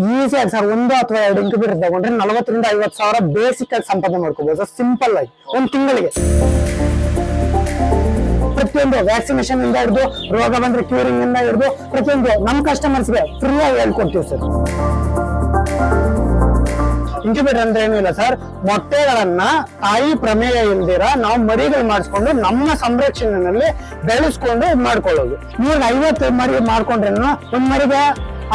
ಈಸಿಯಾಗಿ ಸರ್, ಒಂದು ಅಥವಾ ಎರಡು ಇಂಕ್ಯುಬೇಟರ್ ತಗೊಂಡ್ರೆ ನಲವತ್ತರಿಂದ ಐವತ್ತು ಸಾವಿರ ಬೇಸಿಕ್ ಆಗಿ ಸಂಪಾದನೆ ಮಾಡ್ಕೋಬಹುದು ಸರ್ ಸಿಂಪಲ್ ಆಗಿ. ಒಂದು ತಿಂಗಳಿಗೆ. ಪ್ರತಿಯೊಂದು ವ್ಯಾಕ್ಸಿನೇಷನ್ ಇಂದ ಹಿಡಿದು, ರೋಗ ಬಂದ್ರೆ ಕ್ಯೂರಿಂಗ್ ಇಂದ ಹಿಡಿದು, ಪ್ರತಿಯೊಂದು ನಮ್ಮ ಕಸ್ಟಮರ್ಸ್ಗೆ ಫ್ರೀ ಆಗಿ ಹೇಳ್ಕೊಡ್ತೀವಿ ಸರ್. ಇಂಕ್ಯುಬೇಟರ್ ಅಂದ್ರೆ ಏನಿಲ್ಲ ಸರ್, ಮೊಟ್ಟೆಗಳನ್ನ ತಾಯಿ ಪ್ರಮೇಯ ಇಲ್ದಿರ ನಾವು ಮರಿಗಳು ಮಾಡಿಸ್ಕೊಂಡು ನಮ್ಮ ಸಂರಕ್ಷಣೆಯಲ್ಲಿ ಬೆಳೆಸ್ಕೊಂಡು ಮಾಡ್ಕೊಳ್ಳೋದು ಇವಾಗ ಐವತ್ತು ಮರಿ ಮಾಡ್ಕೊಂಡ್ರೆ ಒಂದ್ ಮರಿಗೆ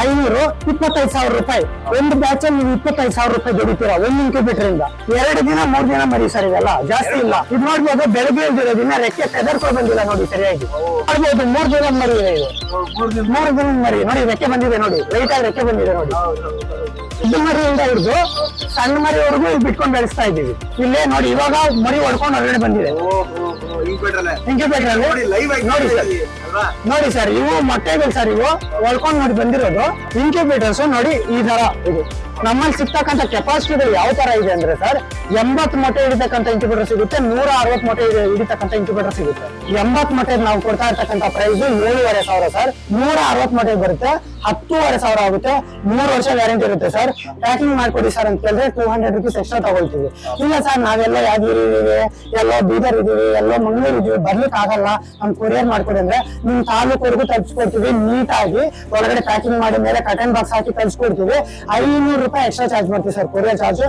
ಐನೂರು ಇಪ್ಪತ್ತೈದು ಸಾವಿರ ರೂಪಾಯಿ. ಒಂದು ಬ್ಯಾಚ್ ಅಲ್ಲಿ ನೀವು ಇಪ್ಪತ್ತೈದು ಸಾವಿರ ರೂಪಾಯಿ ದುಡಿತೀರಾ? ಒಂದು ಇಂಕ್ಯುಬೇಟರ್ ಇಂದ ಎರಡು ದಿನ, ಮೂರ್ ದಿನ ಮರಿ ಸರ್ ಇವೆಲ್ಲ ಜಾಸ್ತಿ ಇಲ್ಲ. ಇದು ನೋಡ್ಬೋದು ಬೆಳಗ್ಗೆ ಇಲ್ದಿರೋದಿನ ರೆಕ್ಕೆ ಫೆದರ್ಕೊ ಬಂದಿಲ್ಲ ನೋಡಿ ಸರಿಯಾಗಿ. ನೋಡ್ಬೋದು ಮೂರ್ ದಿನ ಮರಿ ಇದೆ ಇದು. ಮೂರು ದಿನ ಮರಿ. ನೋಡಿ, ರೆಕ್ಕೆ ಬಂದಿದೆ ನೋಡಿ. ಲೈಟ್ ಆಗಿ ರೆಕ್ಕೆ ಬಂದಿದೆ ನೋಡಿ. ಇದು ಮರಿಯಿಂದ ಹಿಡಿದು ಸಣ್ಣ ಮರಿವರೆಗೂ ಬಿಟ್ಕೊಂಡು ಬೆಳೆಸ್ತಾ ಇದ್ದೀವಿ. ಇಲ್ಲೇ ನೋಡಿ, ಇವಾಗ ಮರಿ ಹೊಡ್ಕೊಂಡು ಹೊರಗಡೆ ಬಂದಿದೆ. ನೋಡಿ ಸರ್. ನೋಡಿ ಸರ್ ಇವು ಮೊಟ್ಟೆಗಳು ಸರ್ ಇವು. ಒಳ್ಕೊಂಡ್ ನೋಡಿ ಬಂದಿರೋದು. ಇನ್ಕ್ಯುಬೇಟರ್ಸ್ ನೋಡಿ ಈ ತರ ಇದು. ನಮ್ಮಲ್ಲಿ ಸಿಗ್ತಕ್ಕಂಥ ಕೆಪಾಸಿಟಿಗಳು ಯಾವ ತರ ಇದೆ ಅಂದ್ರೆ ಸರ್ ಎಂಬತ್ ಮೊಟ್ಟೆ ಹಿಡಿತಕ್ಕಂಥ ಇಂಕ್ಯುಬೇಟರ್ ಸಿಗುತ್ತೆ ನೂರ ಅರವತ್ ಮೊಟ್ಟೆ ಹಿಡಿ- ಹಿಡಿತಕ್ಕಂಥ ಇಂಕ್ಯುಬೇಟರ್ ಸಿಗುತ್ತೆ. ಎಂಬತ್ ಮೊಟ್ಟೆ ನಾವು ಕೊಡ್ತಾ ಇರ್ತಕ್ಕಂಥ ಪ್ರೈಸ್ ಏಳುವರೆ ಸಾವಿರ ಸರ್. ನೂರ ಅರವತ್ ಮೊಟ್ಟೆ ಬರುತ್ತೆ. ಹತ್ತೂವರೆ ಸಾವಿರ ಆಗುತ್ತೆ. ಮೂರು ವರ್ಷ ವ್ಯಾರಂಟಿ ಇರುತ್ತೆ ಸರ್ ಪ್ಯಾಕಿಂಗ್ ಮಾಡ್ಕೊಡಿ ಸರ್ ಅಂತ ಕೇಳಿದ್ರೆ ಟೂ ಹಂಡ್ರೆಡ್ ರುಪೀಸ್ ಎಕ್ಸ್ಟ್ರಾ ತಗೊಳ್ತೀವಿ. ಇಲ್ಲ ಸರ್ ನಾವೆಲ್ಲ ಯಾದಗಿರಿ ಇದೀವಿ ಎಲ್ಲ ಬೀದರ್ ಇದೀವಿ ಎಲ್ಲ ಮಂಗಳೂರು ಇದೀವಿ ಬರ್ಲಿಕ್ಕೆ ಆಗಲ್ಲ. ನಮ್ ಕೊರಿಯರ್ ಮಾಡ್ಕೊಡಿ ಅಂದ್ರೆ ನಿಮ್ ತಾಲೂಕುವರೆಗೂ ನೀಟ್ ನೀಟಾಗಿ. ಒಳಗಡೆ ಪ್ಯಾಕಿಂಗ್ ಮಾಡಿ ಮೇಲೆ ಕಟನ್ ಬಾಕ್ಸ್ ಹಾಕಿ ತಲ್ಸ್ಕೊಡ್ತೀವಿ ಐನೂರು ರೂಪಾಯಿ ಎಕ್ಸ್ಟ್ರಾ ಚಾರ್ಜ್ ಮಾಡ್ತೀವಿ ಸರ್ ಕೊರಿಯರ್ ಚಾರ್ಜ್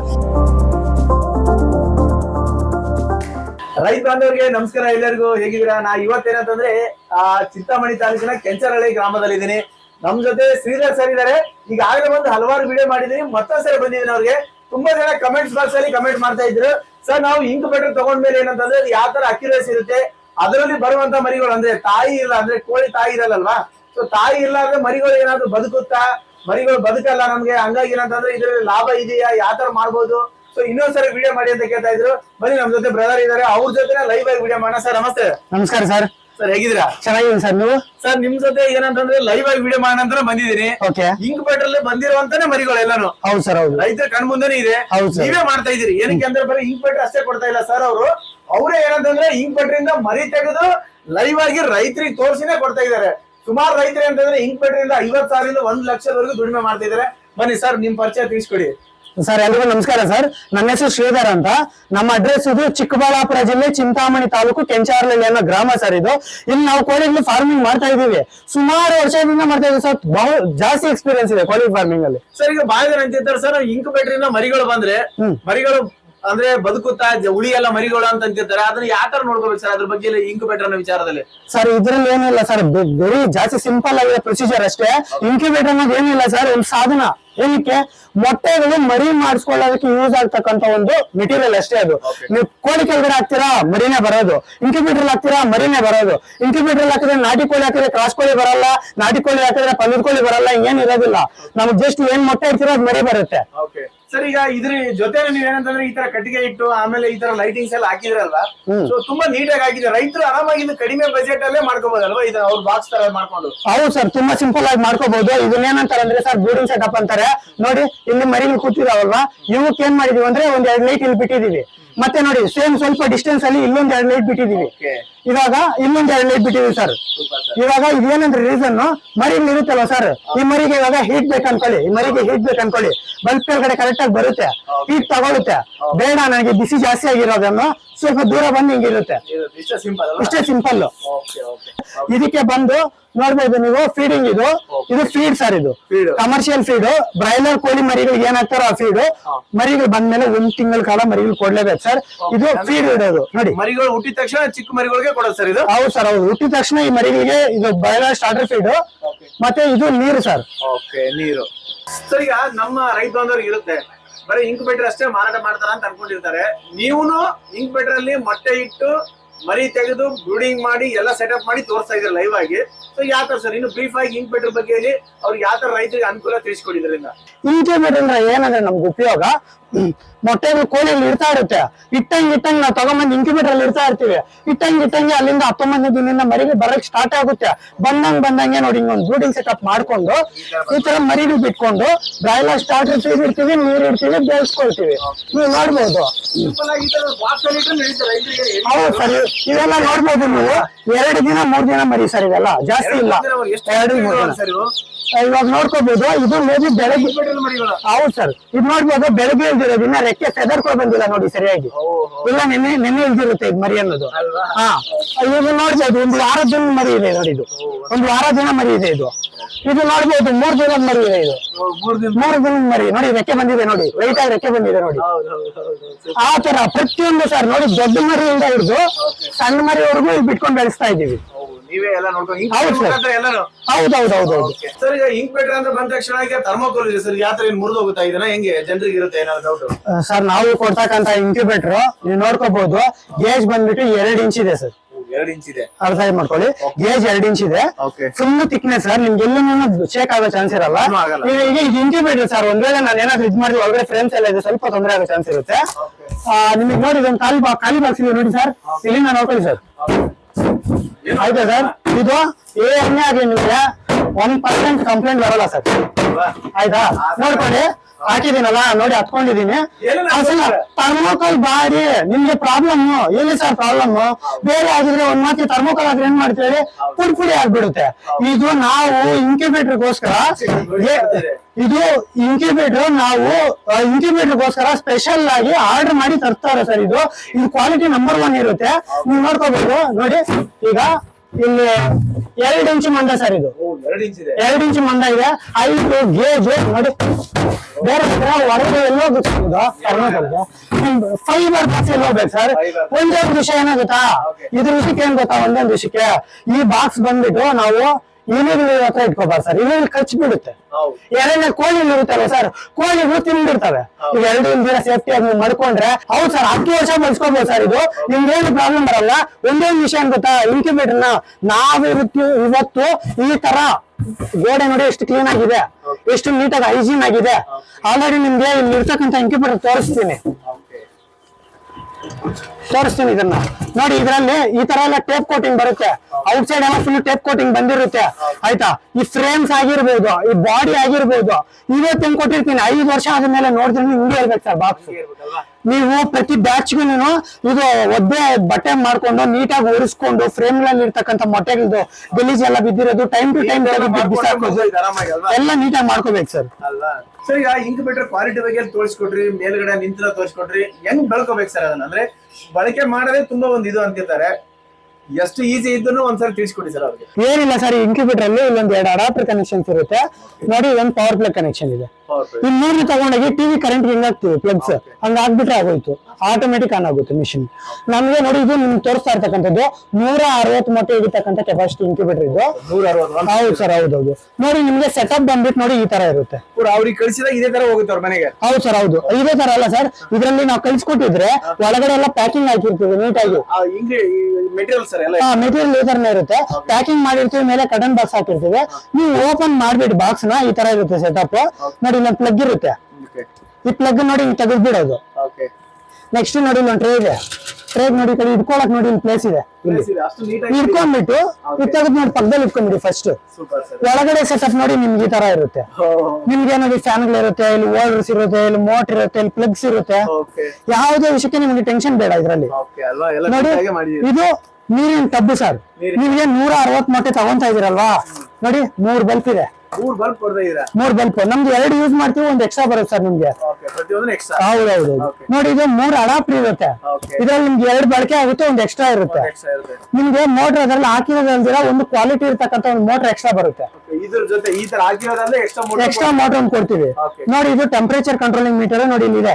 ರೈತ ಬಾಂಧವರಿಗೆ ನಮಸ್ಕಾರ ಎಲ್ಲರಿಗೂ ಹೇಗಿದ್ದೀರಾ? ನಾ ಇವತ್ತೇನಂತಂದ್ರೆ, ಆ, ಚಿಂತಾಮಣಿ ತಾಲೂಕಿನ ಕೆಂಚರಹಳ್ಳಿ ಗ್ರಾಮದಲ್ಲಿದ್ದೀನಿ. ನಮ್ ಜೊತೆ ಶ್ರೀಧರ್ ಸರ್ ಇದಾರೆ. ಈಗಾಗಲೇ ಒಂದು ಹಲವಾರು ವಿಡಿಯೋ ಮಾಡಿದೀನಿ. ಮತ್ತೊಂದ್ಸರಿ ಬಂದಿದ್ದೀನಿ ಅವ್ರಿಗೆ. ತುಂಬಾ ಜನ ಕಮೆಂಟ್ಸ್ ಬಾಕ್ಸ್ ಅಲ್ಲಿ ಕಮೆಂಟ್ ಮಾಡ್ತಾ ಇದ್ರು. ಸರ್ ನಾವು ಇಂಕ್ ಬೆಟರ್ ತಗೊಂಡ್ಮೇಲೆ ಏನಂತಂದ್ರೆ ಯಾವ ತರ ಅಕ್ಯುರೇಸ್ ಇರುತ್ತೆ, ಅದರಲ್ಲಿ ಬರುವಂತ ಮರಿಗಳು, ಅಂದ್ರೆ ತಾಯಿ ಇಲ್ಲ, ಅಂದ್ರೆ ಕೋಳಿ ತಾಯಿ ಇರಲ್ಲಲ್ವಾ? ಸೊ ತಾಯಿ ಇಲ್ಲ ಅಂದ್ರೆ ಮರಿಗಳು ಏನಾದ್ರು ಬದುಕುತ್ತಾ? ಮರಿಗಳು ಬದುಕಲ್ಲ ನಮ್ಗೆ, ಹಂಗಾಗಿ ಏನಂತಂದ್ರೆ ಇದರಲ್ಲಿ ಲಾಭ ಇದೆಯಾ? ಯಾವ ತರ ಮಾಡ್ಬೋದು? ಸೊ ಇನ್ನೊಂದ್ಸರಿ ವಿಡಿಯೋ ಮಾಡಿ ಅಂತ ಕೇಳ್ತಾ ಇದ್ರು. ಬನ್ನಿ, ನಮ್ ಜೊತೆ ಬ್ರದರ್ ಇದಾರೆ. ಅವ್ರ ಜೊತೆ ಲೈವ್ ಆಗಿ ವಿಡಿಯೋ ಮಾಡೋಣ. ಸರ್ ನಮಸ್ತೆ. ನಮಸ್ಕಾರ ಸರ್ ಸರ್ ಹೇಗಿದ್ದೀರಾ? ಚೆನ್ನಾಗಿದ್ದೀನಿ ಸರ್ ನೀವು? ಸರ್ ನಿಮ್ ಜೊತೆ ಏನಂತಂದ್ರೆ ಲೈವ್ ಆಗಿ ವಿಡಿಯೋ ಮಾಡೋಣ ಬಂದಿದ್ದೀನಿ. ಓಕೆ ಇಂಕ್ ಅಲ್ಲಿ ಬಂದಿರುವಂತಾನೆ ಮರಿಗಳು ಎಲ್ಲಾನು. ಹೌದು ಸರ್ ಹೌದು. ರೈತರ ಕಣ್ ಮುಂದೆನೆ ಇದೆ. ಹೌದು ಸರ್. ನೀವೇ ಮಾಡ್ತಾ ಇದೀರಿ ಏನಕ್ಕೆ ಅಂದ್ರೆ ಬರೀ ಇಂಕ್ ಬೆಟರ್ ಅಷ್ಟೇ ಕೊಡ್ತಾ ಇಲ್ಲ ಸರ್ ಅವರು. ಅವರೇ ಏನಂತಂದ್ರೆ ಇಂಕ್ ಬೆಟ್ರಿಂದ ಮರಿ ತೆಗೆದು ಲೈವ್ ಆಗಿ ರೈತರಿಗೆ ತೋರಿಸಿನೇ ಕೊಡ್ತಾ ಇದ್ದಾರೆ. ಸುಮಾರು ರೈತರು ಅಂತಂದ್ರೆ ಇಂಕ್ ಬೆಟ್ರಿಂದ ಐವತ್ ಸಾವಿರದಿಂದ ಒಂದ್ ಲಕ್ಷದವರೆಗೂ ದುಡಿಮೆ ಮಾಡ್ತಾ ಇದ್ದಾರೆ. ಬನ್ನಿ ಸರ್ ನಿಮ್ ಪರಿಚಯ ತಿಳಿಸ್ಕೊಡಿ. ಸರ್ ಎಲ್ರಿಗೂ ನಮಸ್ಕಾರ ಸರ್. ನನ್ನ ಹೆಸರು ಶ್ರೀಧರ್ ಅಂತ. ನಮ್ಮ ಅಡ್ರೆಸ್ ಇದು ಚಿಕ್ಕಬಳ್ಳಾಪುರ ಜಿಲ್ಲೆ ಚಿಂತಾಮಣಿ ತಾಲೂಕು ಕೆಂಚಾರ್ಲಲ್ಲಿ ಅನ್ನೋ ಗ್ರಾಮ ಸರ್ ಇದು. ಇಲ್ಲಿ ನಾವು ಕೋಳಿಗಳು ಫಾರ್ಮಿಂಗ್ ಮಾಡ್ತಾ ಇದೀವಿ ಸುಮಾರು ವರ್ಷದಿಂದ ಮಾಡ್ತಾ ಇದೀವಿ ಸರ್. ಬಹು ಜಾಸ್ತಿ ಎಕ್ಸ್ಪೀರಿಯನ್ಸ್ ಇದೆ ಕೋಳಿ ಫಾರ್ಮಿಂಗ್ ಅಲ್ಲಿ. ಸರ್ ಈಗ ಬಾಳ ಜನ ಅಂತಿದ್ದಾರೆ ಸರ್ ಇಂಕ್ ಮರಿಗಳು ಬಂದ್ರೆ ಹ್ಮ್. ಮರಿಗಳು ಅಂದ್ರೆ ಬದುಕುತ್ತಾ ಉಳಿಯಲ್ಲ ಮರಿಗಳು ಅಂತ ಅಂತಿರ್ತಾರೆ. ಅದನ್ನ ಯಾವ ತರ ನೋಡ್ಕೋಬೇಕು ಸರ್? ಅದ್ರ ಬಗ್ಗೆ ಇಂಕ್ಯುಬೇಟರ್ ಅನ್ನೋ ವಿಚಾರದಲ್ಲಿ. ಸರ್ ಇದ್ರಲ್ಲಿ ಏನಿಲ್ಲ ಸರ್ ಬರೀ ಜಾಸ್ತಿ ಸಿಂಪಲ್ ಆಗಿದೆ ಪ್ರೊಸೀಜರ್ ಅಷ್ಟೇ. ಇನ್ಕ್ಯುಬೇಟರ್ ಅನ್ನೋದು ಏನಿಲ್ಲ ಸರ್ ಒಂದು ಸಾಧನ. ಏನಕ್ಕೆ? ಮೊಟ್ಟೆಗಳು ಮರಿ ಮಾಡಿಸ್ಕೊಳ್ಳೋದಕ್ಕೆ ಯೂಸ್ ಆಗ್ತಕ್ಕಂತ ಒಂದು ಮೆಟೀರಿಯಲ್ ಅಷ್ಟೇ ಅದು. ನೀವು ಕೋಳಿ ಕೆಳಗಡೆ ಹಾಕ್ತೀರಾ ಮರಿನೇ ಬರೋದು. ಇನ್ಕ್ಯುಬೇಟರ್ ಹಾಕ್ತೀರಾ ಮರಿನೇ ಬರೋದು. ಇನ್ಕ್ಯುಬೇಟರ್ ಹಾಕಿದ್ರೆ ನಾಟಿ ಕೋಳಿ ಹಾಕಿದ್ರೆ ಕ್ರಾಸ್ ಕೋಳಿ ಬರಲ್ಲ ನಾಟಿ ಕೋಳಿ ಹಾಕಿದ್ರೆ ಪಲ್ಲದ ಕೋಳಿ ಬರಲ್ಲ ಏನ್ ಇರೋದಿಲ್ಲ. ನಮ್ಗೆ ಜಸ್ಟ್ ಏನ್ ಮೊಟ್ಟೆ ಇಡ್ತೀರೋ ಅದ್ ಮರಿ ಬರುತ್ತೆ. ಸರ್ ಈಗ ಇದ್ರ ಜೊತೆ ನೀವ್ ಏನಂತಂದ್ರೆ ಈ ತರ ಕಟ್ಟಿಗೆ ಇಟ್ಟು ಆಮೇಲೆ ಈ ತರ ಲೈಟಿಂಗ್ಸ್ ಎಲ್ಲ ಹಾಕಿದ್ರಲ್ವಾ? ಹ್ಮ್. ಸೊ ತುಂಬಾ ನೀಟಾಗಿ ಹಾಕಿದ್ರೆ. ರೈತರು ಆರಾಮಾಗಿ ಇದು ಕಡಿಮೆ ಬಜೆಟ್ ಅಲ್ಲೇ ಮಾಡ್ಕೋಬಹುದಲ್ವಾ ಇದು ಅವ್ರ ಬಾಕ್ಸ್ ತರ ಮಾಡ್ಕೊಂಡು. ಹೌದು ಸರ್ ತುಂಬಾ ಸಿಂಪಲ್ ಆಗಿ ಮಾಡ್ಕೋಬಹುದು ಇದನ್ನೇನಂತಾರೆ ಅಂದ್ರೆ ಸರ್ ಬೋರ್ಡಿಂಗ್ ಸೆಟಪ್ ಅಂತಾರೆ. ನೋಡಿ ಇಲ್ಲಿ ಮರಿಗಳು ಕೂತಿದಾವಲ್ವಾ? ಇವಕ್ಕೆ ಏನ್ ಮಾಡಿದೀವಿ ಅಂದ್ರೆ ಒಂದ್ ಎರಡ್ ಲೈಟ್ ಇಲ್ಲಿ ಬಿಟ್ಟಿದೀವಿ. ಮತ್ತೆ ನೋಡಿ ಸೇಮ್ ಸ್ವಲ್ಪ ಡಿಸ್ಟೆನ್ಸ್ ಅಲ್ಲಿ ಇಲ್ಲೊಂದ್ ಎರಡ್ ಲೈಟ್ ಬಿಟ್ಟಿದೀವಿ. ಇವಾಗ ಇನ್ನೊಂದ್ ಎರಡು ಲೈಟ್ ಬಿಟ್ಟಿದೀವಿ ಸರ್ ಇವಾಗ ಇದೇನಂದ್ರೆ ರೀಸನ್ ಮರಿ ಇರುತ್ತಲ್ವ ಸರ್ ಈ ಮರಿಗೆ ಇವಾಗ ಹೀಟ್ ಬೇಕು ಅನ್ಕೊಳ್ಳಿ ಈ ಮರಿಗೆ ಹೀಟ್ ಬೇಕು ಅನ್ಕೊಳ್ಳಿ ಬಲ್ಬ್ ಕೆಳಗಡೆ ಕರೆಕ್ಟ್ ಆಗಿ ಬರುತ್ತೆ. ಹೀಟ್ ತಗೊಳುತ್ತೆ. ಬೇಡ ನನಗೆ ಬಿಸಿ ಜಾಸ್ತಿ ಆಗಿರೋದನ್ನು ಸ್ವಲ್ಪ ದೂರ ಬಂದು ಹಿಂಗಿರುತ್ತೆ. ಇಷ್ಟ ಸಿಂಪಲ್ ಇದಕ್ಕೆ ಬಂದು ನೋಡ್ಬೋದು ನೀವು? ಫೀಡಿಂಗ್ ಇದು. ಇದು ಫೀಡ್ ಸರ್ ಇದು. ಕಮರ್ಷಿಯಲ್ ಫೀಡ್ ಬ್ರಾಯ್ಲರ್ ಕೋಳಿ ಮರಿಗಳಿಗೆ ಏನಾಗ್ತಾರೋ ಆ ಫೀಡ್ ಮರಿಗಳು ಬಂದ್ಮೇಲೆ ಒಂದ್ ತಿಂಗಳ ಕಾಲ ಮರಿಗಳು ಕೊಡ್ಲೇಬೇಕು ಸರ್ ಇದು ಫೀಡ್ ಇಡೋದು. ನೋಡಿ. ಮರಿಗಳು ಹುಟ್ಟಿದ ತಕ್ಷಣ ಚಿಕ್ಕ ಮರಿಗಳಿಗೆ ಕೊಡೋದು ಸರ್ ಇದು? ಹೌದು ಸರ್ ಹೌದು. ಹುಟ್ಟಿದ ತಕ್ಷಣ ಈ ಮರಿಗಳಿಗೆ ಇದು ಬಯಲ ಸ್ಟಾರ್ಟರ್ ಫೀಡ್ ಮತ್ತೆ ಇದು ನೀರು ಸರ್. ಓಕೆ ನೀರು. ಸರ್ ಈಗ ನಮ್ಮ ರೈತ ಬಾಂಧವ್ರಿಗೆ ಇರುತ್ತೆ ಬರೀ ಇಂಕ್ಯುಬೇಟರ್ ಅಷ್ಟೇ ಮಾರಾಟ ಮಾಡ್ತಾರ ಅಂತ ಅನ್ಕೊಂಡಿರ್ತಾರೆ. ನೀವುನು ಇಂಕ್ಯುಬೇಟರ್ ಅಲ್ಲಿ ಮೊಟ್ಟೆ ಇಟ್ಟು ಮರಿ ತೆಗೆದು ಬ್ರೂಡಿಂಗ್ ಮಾಡಿ ಎಲ್ಲ ಸೆಟಪ್ ಮಾಡಿ ತೋರಿಸ್ತಾ ಇದ್ದಾರೆ ಲೈವ್ ಆಗಿ. ಸೊ ಯಾವ ತರ ಸರ್? ಇನ್ನು ಬ್ರೀಫ್ ಆಗಿ ಇಂಕ್ಯುಬೇಟರ್ ಬಗ್ಗೆ ಹೇಳಿ ಅವ್ರಿಗೆ ಯಾವ ತರ ರೈತರಿಗೆ ಅನುಕೂಲ ತಿಳಿಸ್ಕೊಡಿದ್ರಿಂದ ಇಂಕ್ ಇಂಕ್ಯುಬೇಟರ್ ಅಂದ್ರೆ ಏನಂದ್ರೆ ನಮ್ಗೆ ಉಪಯೋಗ ಮೊಟ್ಟೆಗಳು ಕೋಳಿಯಲ್ಲಿ ಇಡ್ತಾ ಇರುತ್ತೆ. ಇಟ್ಟಂಗ್ ಇಟ್ಟಂಗ್ ನಾವು ತಗೊಂಬಂದ್ ಇನ್ಕ್ಯುಬೇಟರ್ ಅಲ್ಲಿ ಇಡ್ತಾ ಇರ್ತೀವಿ. ಇಟ್ಟಂಗ್ ಇಟ್ಟಂಗೆ ಅಲ್ಲಿಂದ ಹತ್ತೊಂಬತ್ತನೇ ದಿನದಿಂದ ಮರಿಗೆ ಬರಕ್ ಸ್ಟಾರ್ಟ್ ಆಗುತ್ತೆ. ಬಂದಂಗ್ ಬಂದಂಗೆ ನೋಡಿ ಹಿಂಗೊಂದು ಬ್ರೂಡಿಂಗ್ ಸೆಟಪ್ ಮಾಡ್ಕೊಂಡು, ಈ ತರ ಮರಿಗಳು ಬಿಟ್ಕೊಂಡು ಬ್ರಾಯ್ಲರ್ ಸ್ಟಾರ್ಟರ್ ಫೀಡ್ ಇಡ್ತೀವಿ, ನೀರ್ ಇಡ್ತೀವಿ ಬೇಯಿಸ್ಕೊಳ್ತೀವಿ ನೀವು ನೋಡ್ಬೋದು. ಹೌದು ಸರ್, ಇವೆಲ್ಲ ನೋಡ್ಬೋದು ನೀವು. ಎರಡು ದಿನ, ಮೂರ್ ದಿನ ಮರಿ ಸರ್ ಇವೆಲ್ಲ. ಜಾಸ್ತಿ ಇಲ್ಲ. ಎರಡು ಮೂರು ದಿನ. ಇವಾಗ ನೋಡ್ಕೋಬಹುದು ಇದು ಮೇಬಿ ಬೆಳಗ್ಗೆ ಹೌದು ಸರ್, ಇದು ನೋಡ್ಬೋದು, ಬೆಳಗ್ಗೆ ಇನ್ನ ರೆಕ್ಕೆ ಸೆದರ್ಕೋ ಬಂದಿಲ್ಲ ನೋಡಿ ಸರಿಯಾಗಿ. ಇಲ್ಲ ನೆನೆ ನೆನ್ನೆ ಇಲ್ದಿರುತ್ತೆ ಇದು ಮರಿ ಅನ್ನೋದು? ಹಾ. ಇದು ನೋಡ್ಬೋದು ಒಂದು ವಾರ ದಿನ ಮರಿ ಇದೆ ನೋಡಿ ಇದು. ಒಂದು ವಾರ ದಿನ ಮರಿ ಇದೆ ಇದು. ಇದು ನೋಡ್ಬೋದು ಮೂರ್ ದಿನದ ಮರಿ ಇದೆ ಇದು. ಮೂರ್ ದಿನ. ಮೂರು ದಿನದ ಮರಿ. ನೋಡಿ ರೆಕ್ಕೆ ಬಂದಿದೆ ನೋಡಿ. ಲೈಟ್ ಆಗಿ ರೆಕ್ಕೆ ಬಂದಿದೆ ನೋಡಿ. ಆ ತರ ಪ್ರತಿಯೊಂದು ಸರ್ ನೋಡಿ ದೊಡ್ಡ ಮರಿಯಿಂದ ಹಿಡಿದು ಸಣ್ಣ ಮರಿವರೆಗೂ ಬಿಟ್ಕೊಂಡು ಬೆಳೆಸ್ತಾ ಇದೀವಿ ನೀವೇ ಎಲ್ಲ ನೋಡ್ಕೊಂಡು ಹೌದು ಎಲ್ಲಾನು ಹೌದು ಹೌದು ಹೌದು ಹೌದು. ಸರ್ ಈಗ ಇಂಕ್ ಬೆಟರ್ ಅಂತ ಬಂದ ತಕ್ಷಣ ಈಗ ಥರ್ಮೋಕೋಲ್ ಇದೆ ಸರ್? ಯಾವ ತರ ಏನ್ ಮುರಿದು ಹೋಗುತ್ತಾ ಇದನ್ನ ಹೆಂಗೆ? ಜನರಿಗೆ ಇರುತ್ತೆ ಏನಾದ್ರು ಡೌಟ್ ಸರ್ ನಾವು ಕೊಡ್ತಕ್ಕಂತ ಇನ್ಕ್ಯುಬೇಟರ್ ನೀವು ನೋಡ್ಕೋಬಹುದು ಗೇಜ್ ಬಂದ್ಬಿಟ್ಟು ಎರಡ್ ಇಂಚ್ ಇದೆ ಸರ್. ಎರಡು ಇಂಚ್ ಇದೆ. ಅರ್ಥ ಮಾಡ್ಕೊಳ್ಳಿ. ಗೇಜ್ ಎರಡ್ ಇಂಚ್ ಇದೆ. Okay full thickness sir. ನಿಮ್ಗೆ ಎಲ್ಲೂ ಶೇಕ್ ಆಗೋ ಚಾನ್ಸ್ ಇರಲ್ಲ. ಏನೂ ಆಗಲ್ಲ. ಈಗ ಈಗ ಇದು ಸರ್. ಒಂದ್ ವೇಳೆ ನಾನು ಏನಾದ್ರು ಇದ್ ಮಾಡಿ ಒಳಗಡೆ ಫ್ರೆಂಡ್ಸ್ ಎಲ್ಲ ಇದೆ ಸ್ವಲ್ಪ ತೊಂದರೆ ಆಗೋ ಚಾನ್ಸ್ ಇರುತ್ತೆ. ಆ, ನಿಮಗೆ ನೋಡಿ ಇದೊಂದು ಖಾಲಿ ಬಾ ಖಾಲಿ ಬಾಕ್ಸ್ ಇದೆ ನೋಡಿ ಸರ್. ಇಲ್ಲಿ ನಾನು ನೋಡ್ಕೊಳ್ಳಿ ಸರ್. ಆಯ್ತಾ ಸರ್? ಇದು ಏ ಎಣ್ಣೆ ಒನ್ ಪರ್ಸೆಂಟ್ ಕಂಪ್ಲೇಂಟ್ ಬರಲ್ಲ ಸರ್. ಆಯ್ತಾ? ನೋಡ್ಕೊಳ್ಳಿ. ಹಾಕಿದೀನಲ್ಲ ನೋಡಿ ಹತ್ಕೊಂಡಿದೀನಿ? ಥರ್ಮೋಕಾಲ್ ಬಾರಿ. ನಿಮ್ಗೆ ಪ್ರಾಬ್ಲಮ್ ಎಲ್ಲಿ ಸರ್ ಪ್ರಾಬ್ಲಮ್ ಬೇರೆ ಆಗಿದ್ರೆ ಒಂದ್ ಮಾತಿ ಥರ್ಮೋಕಲ್ ಆದ್ರೆ ಏನ್ ಮಾಡ್ತೀವಿ ಪುಡಿ ಪುಡಿ ಆಗ್ಬಿಡುತ್ತೆ. ಇದು ನಾವು ಇನ್ಕ್ಯುಬೇಟರ್ಗೋಸ್ಕರ ಇದು ಇನ್ಕ್ಯುಬೇಟರ್ ನಾವು ಇನ್ಕ್ಯುಬೇಟರ್ಗೋಸ್ಕರ ಸ್ಪೆಷಲ್ ಆಗಿ ಆರ್ಡರ್ ಮಾಡಿ ತರ್ತಾರೆ ಸರ್ ಇದು. ಇದು ಕ್ವಾಲಿಟಿ ನಂಬರ್ ಒನ್ ಇರುತ್ತೆ. ನೀವು ನೋಡ್ಕೋಬೇಕು ನೋಡಿ ಈಗ ಇಲ್ಲಿ ಎರಡು ಇಂಚು ಮಂಡ ಸರ್ ಇದು. ಎರಡು ಇಂಚ್ ಮಂದ ಇದೆ. ಐದು ಗೇಜ್ ನೋಡಿ. ಬೇರೆ ಹೊರಗೆ ಎಲ್ಲೋ ಗೊತ್ತಿದ್ದು ಫೈಬರ್ ಬಾಕ್ಸ್ ಎಲ್ಲ ಹೋಗ್ಬೇಕು ಸರ್. ಒಂದೇ ಒಂದೊಂದು ವಿಷಯ ಏನಾಗುತ್ತಾ? ಇದ್ರ ವಿಷಯಕ್ಕೆ ಏನ್ ಗೊತ್ತಾ? ಒಂದೊಂದು ವಿಷಯಕ್ಕೆ ಈ ಬಾಕ್ಸ್ ಬಂದ್ಬಿಟ್ಟು ನಾವು ಇಲಿಗಳು ಹತ್ರ ಇಟ್ಕೋಬಾರ್ದು ಸರ್ ಇಲಿಗಳು ಕಚ್ಚಿ ಬಿಡುತ್ತೆ. ಎರಡನೇ ಕೋಳಿ ಇರುತ್ತಲ್ಲ ಸರ್ ಕೋಳಿಗಳು ತಿಂದ್ಬಿಡ್ತವೆ. ಈಗ ಎರಡು ದಿನ ಸೇಫ್ಟಿ ಆಗಿ ಮಾಡ್ಕೊಂಡ್ರೆ ಹೌದು ಸರ್ ಹತ್ತು ವರ್ಷ ಬಳಸ್ಕೋಬಹುದು ಸರ್ ಇದು. ನಿಮ್ಗೇನು ಪ್ರಾಬ್ಲಮ್ ಬರಲ್ಲ. ಒಂದೊಂದು ವಿಷಯ ಗೊತ್ತಾ? ಇನ್ಕ್ಯುಬೇಟರ್ ನಾವು ನಾವಿರುತ್ತಿ ಇವತ್ತು ಈ ತರ ಗೋಡೆ ನೋಡಿ ಎಷ್ಟು ಕ್ಲೀನ್ ಆಗಿದೆ. ಎಷ್ಟು ನೀಟಾಗಿ ಹೈಜೀನ್ ಆಗಿದೆ. ಆಲ್ರೆಡಿ ನಿಮ್ಗೆ ಇಲ್ಲಿ ಇರ್ತಕ್ಕಂಥ ಇನ್ಕ್ಯುಬೇಟರ್ ತೋರಿಸ್ತೀನಿ. ತೋರಿಸ್ತೀನಿ ಇದನ್ನ. ನೋಡಿ ಇದರಲ್ಲಿ ಈ ತರ ಎಲ್ಲ ಟೇಪ್ ಕೋಟಿಂಗ್ ಬರುತ್ತೆ. ಔಟ್ ಸೈಡ್ ಎಲ್ಲ ಫುಲ್ ಟೇಪ್ ಕೋಟಿಂಗ್ ಬಂದಿರುತ್ತೆ. ಆಯ್ತಾ? ಈ ಫ್ರೇಮ್ಸ್ ಆಗಿರ್ಬೋದು ಈ ಬಾಡಿ ಆಗಿರ್ಬೋದು ಇವೇ ತಂದು ಕೊಟ್ಟಿರ್ತೀನಿ ಐದು ವರ್ಷ ಆದ್ಮೇಲೆ ನೋಡಿದ್ರೆ ಹಿಂಗೆ ಹೇಳ್ಬೇಕು ಸರ್ ಬಾಕ್ಸ್ ನೀವು ಪ್ರತಿ ಬ್ಯಾಚ್ಗೂ ಇದು ಒದ್ದೆ ಬಟ್ಟೆ ಮಾಡ್ಕೊಂಡು ನೀಟಾಗಿ ಒರೆಸ್ಕೊಂಡು ಫ್ರೇಮ್ಗಳಲ್ಲಿ ಇರ್ತಕ್ಕಂಥ ಮೊಟ್ಟೆಗಳದು ಗಲೀಜ್ ಎಲ್ಲ ಬಿದ್ದಿರೋದು ಟೈಮ್ ಟು ಟೈಮ್ ಬಿಸಾಕೋದು ಎಲ್ಲ ನೀಟಾಗಿ ಮಾಡ್ಕೋಬೇಕು ಸರ್ ಸರ್ ಈಗ ಇಂಕ್ಯುಬೇಟರ್ ಕ್ವಾಲಿಟಿ ಬಗ್ಗೆ ತೋರಿಸ್ಕೊಡ್ರಿ? ಮೇಲ್ಗಡೆ ನಿಂತರ ತೋರಿಸ್ಕೊಡ್ರಿ? ಹೆಂಗ್ ಬೆಳ್ಕೋಬೇಕು ಸರ್ ಅದನ್ನ? ಅಂದ್ರೆ ಬಳಕೆ ಮಾಡದೆ ತುಂಬಾ ಒಂದು ಇದು ಅಂತಿದ್ದಾರೆ. ಎಷ್ಟು ಈಸಿ ಇದ್ದು ಒಂದ್ಸರಿ ತಿಳಿಸ್ಕೊಡಿ ಸರ್ ಅವ್ರಿಗೆ. ಏನಿಲ್ಲ ಸರ್ ಇಂಕ್ಯೂಬೇಟರ್ ಅಲ್ಲಿ ಇಲ್ಲೊಂದು ಎರಡು ಅಡಾಪ್ಟರ್ ಕನೆಕ್ಷನ್ಸ್ ಇರುತ್ತೆ. ನೋಡಿ, ಒಂದು ಪವರ್ ಪ್ಲಗ್ ಕನೆಕ್ಷನ್ ಇದೆ. ಈ ನೀರ್ನ ತಗೊಂಡೋಗಿ ಟಿವಿ ಕರೆಂಟ್ ಹಿಂಗ್ ಹಾಕ್ತಿವಿ ಪ್ಲಗ್ಸ್ ಹಂಗ ಹಾಕ್ಬಿಟ್ರೆ ಆಗೋಯ್ತು. ಆಟೋಮೆಟಿಕ್ ಆನ್ ಆಗುತ್ತೆ ಮಿಷಿನ್ ನಮ್ಗೆ ನೋಡಿ ಇದು ನಿಮ್ಗೆ ತೋರಿಸ್ತಾ ಇರ್ತಕ್ಕಂಥದ್ದು ನೂರ ಅರವತ್ತು ಮೊಟ್ಟೆ ಹಿಡಿತಕ್ಕಂಥ ಕೆಪಾಸಿಟಿ ಇನ್ಕ್ಯುಬೇಟರ್ ಇದು. ಹೌದು ಸರ್ ಹೌದೌದು ನೋಡಿ ನಿಮ್ಗೆ ಸೆಟಪ್ ಬಂದ್ಬಿಟ್ಟು ನೋಡಿ ಈ ತರ ಇರುತ್ತೆ. ಅವ್ರಿಗೆ ಕಳಿಸಿದಾಗ ಇದೇ ತರ ಹೋಗುತ್ತೆ ಅವ್ರ ಮನೆಗೆ. ಹೌದು ಸರ್ ಹೌದು. ಇದೇ ತರ ಅಲ್ಲ ಸರ್ ಇದರಲ್ಲಿ ನಾವು ಕಳ್ಸಿಕೊಟ್ಟಿದ್ರೆ ಒಳಗಡೆ ಎಲ್ಲ ಪ್ಯಾಕಿಂಗ್ ಹಾಕಿರ್ತೀವಿ ನೀಟಾಗಿ ಮೆಟೀರಿಯಲ್ ಈ ತರನೇ ಇರುತ್ತೆ. ಪ್ಯಾಕಿಂಗ್ ಮಾಡಿರ್ತೀವಿ ಮೇಲೆ ಕಟನ್ ಬಾಕ್ಸ್ ಹಾಕಿರ್ತೀವಿ. ನೀವು ಓಪನ್ ಮಾಡ್ಬಿಟ್ಟು ಬಾಕ್ಸ್ನ ಈ ತರ ಇರುತ್ತೆ ಸೆಟಪ್ ನೋಡಿ ಇಲ್ಲೊಂದು ಪ್ಲಗ್ ಇರುತ್ತೆ. ಈ ಪ್ಲಗ್ ನೋಡಿ ಹಿಂಗ್ ತೆಗೆದ್ಬಿಡೋದು ಓಕೆ ನೆಕ್ಸ್ಟ್ ನೋಡಿ ಇಲ್ಲೊಂದು ಟ್ರೇ ಇದೆ. ಟ್ರೇ ನೋಡಿ ಈ ಕಡೆ ಇಟ್ಕೊಳಕ್ ನೋಡಿ ಇಲ್ಲಿ ಪ್ಲೇಸ್ ಇದೆ. ಇಟ್ಕೊಂಡ್ಬಿಟ್ಟು ಇದು. ತೆಗೆದು ನೋಡಿ ಪಕ್ಕದಲ್ಲಿ ಇಟ್ಕೊಂಡ್ಬಿಡಿ ಫಸ್ಟ್ ಒಳಗಡೆ ಸೆಟಪ್ ನೋಡಿ ನಿಮ್ಗೆ ಈ ತರ ಇರುತ್ತೆ. ನಿಮ್ಗೆ ಏನಾದ್ರು ಫ್ಯಾನ್ಗಳು ಇರುತ್ತೆ ಇಲ್ಲಿ ಓಲ್ಡರ್ಸ್ ಇರುತ್ತೆ ಇಲ್ಲಿ ಮೋಟರ್ ಇರುತ್ತೆ ಇಲ್ಲಿ ಪ್ಲಗ್ಸ್ ಇರುತ್ತೆ. ಯಾವುದೇ ವಿಷಯಕ್ಕೆ ನಿಮ್ಗೆ ಟೆನ್ಷನ್ ಬೇಡ ಇದರಲ್ಲಿ. ನೋಡಿ ಇದು ನೀರಿನ ಟಬ್ ಸರ್ ನಿಮ್ಗೆ ನೂರ ಅರವತ್ ಮೊಟ್ಟೆ ತಗೊಂತ ಇದೀರಲ್ವಾ? ನೋಡಿ ಮೂರ್ ಬಲ್ಪ್ ಇದೆ. ಮೂರ್ ಬಲ್ಬ್ ಕೊಡ್ತಾ ಇದೀರಾ ಮೂರ್ ಬಲ್ಪ್ ನಮ್ದು ಎರಡು ಯೂಸ್ ಮಾಡ್ತೀವಿ ಒಂದ್ ಎಕ್ಸ್ಟ್ರಾ ಬರುತ್ತೆ ಸರ್ ನಿಮ್ಗೆ. ಓಕೆ ಪ್ರತಿಯೊಂದು ಎಕ್ಸ್ಟ್ರಾ ಹೌದೌದು. ನೋಡಿ ಇದು ಮೂರ್ ಅಡಾಪ್ಟರ್ ಇರುತ್ತೆ. ಇದ್ರಲ್ಲಿ ನಿಮ್ಗೆ ಎರಡು ಬಳಕೆ ಆಗುತ್ತೆ ಒಂದ್ ಎಕ್ಸ್ಟ್ರಾ ಇರುತ್ತೆ. ನಿಮ್ಗೆ ಮೋಟರ್ ಅದ್ರಲ್ಲಿ ಹಾಕಿರೋದಲ್ದಿರ ಒಂದು ಕ್ವಾಲಿಟಿ ಇರ್ತಕ್ಕಂತ ಒಂದು ಮೋಟರ್ ಎಕ್ಸ್ಟ್ರಾ ಬರುತ್ತೆ. Okay, ಇದ್ರ ಜೊತೆ ಈ ತರ ಹಾಕಿರೋದ್ರಲ್ಲೇ ಎಕ್ಸ್ಟ್ರಾ ಮೋಟರ್ ಒಂದು ಕೊಡ್ತೀವಿ. ನೋಡಿ ಇದು ಟೆಂಪರೇಚರ್ ಕಂಟ್ರೋಲಿಂಗ್ ಮೀಟರ್ ನೋಡಿ ಇಲ್ಲಿದೆ.